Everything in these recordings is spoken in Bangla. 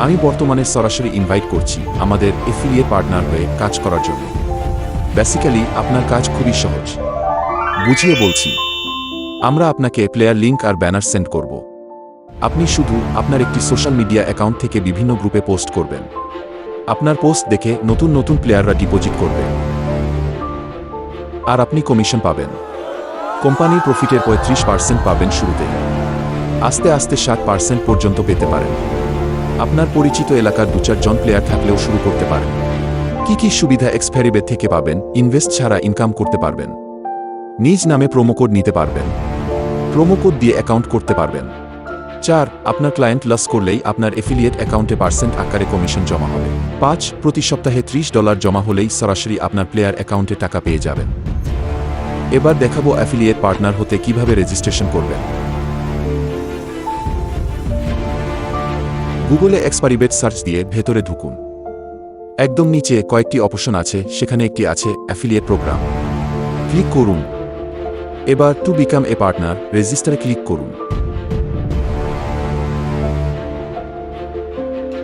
আমি বর্তমানে সরাসরি ইনভাইট করছি আমাদের এফিলিয়ে পার্টনার হয়ে কাজ করার জন্য। বেসিক্যালি আপনার কাজ খুবই সহজ। বুঝিয়ে বলছি, আমরা আপনাকে প্লেয়ার লিঙ্ক আর ব্যানার সেন্ড করব। আপনি শুধু আপনার একটি সোশ্যাল মিডিয়া অ্যাকাউন্ট থেকে বিভিন্ন গ্রুপে পোস্ট করবেন। আপনার পোস্ট দেখে নতুন নতুন প্লেয়াররা ডিপোজিট করবে। আর আপনি কমিশন পাবেন। কোম্পানির প্রফিটের পঁয়ত্রিশ পার্সেন্ট পাবেন শুরুতে আস্তে আস্তে ষাট পার্সেন্ট পর্যন্ত পেতে পারেন। আপনার পরিচিত এলাকার দু চারজন প্লেয়ার থাকলেও শুরু করতে পারেন। কি কি সুবিধা এক্সপেরিবে থেকে পাবেন ইনভেস্ট ছাড়া ইনকাম করতে পারবেন। নিজ নামে প্রোমোকোড নিতে পারবেন। প্রোমোকোড দিয়ে অ্যাকাউন্ট করতে পারবেন। চার, আপনার ক্লায়েন্ট লস করলেই আপনার এফিলিয়েট অ্যাকাউন্টে পার্সেন্ট আকারে কমিশন জমা হবে। পাঁচ, প্রতি সপ্তাহে ত্রিশ ডলার জমা হলেই সরাসরি আপনার প্লেয়ার অ্যাকাউন্টে টাকা পেয়ে যাবেন। এবার দেখাবো অ্যাফিলিয়েট পার্টনার হতে কীভাবে রেজিস্ট্রেশন করবেন। গুগলে এক্সপারিবেট সার্চ দিয়ে ভেতরে ঢুকুন। একদম নিচে কয়েকটি অপশন আছে, সেখানে একটি আছে অ্যাফিলিয়েট প্রোগ্রাম। ক্লিক করুন। এবার টু বিকাম এ পার্টনার রেজিস্টারে ক্লিক করুন।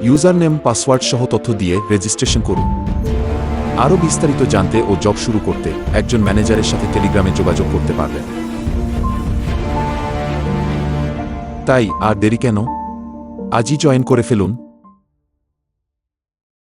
ইউজার নেম পাসওয়ার্ড সহ তথ্য দিয়ে রেজিস্ট্রেশন করুন। আরও বিস্তারিত জানতে ও জব শুরু করতে একজন ম্যানেজারের সাথে টেলিগ্রামে যোগাযোগ করতে পারবেন। তাই আর দেরি কেন? আজই জয়েন করে ফেলুন।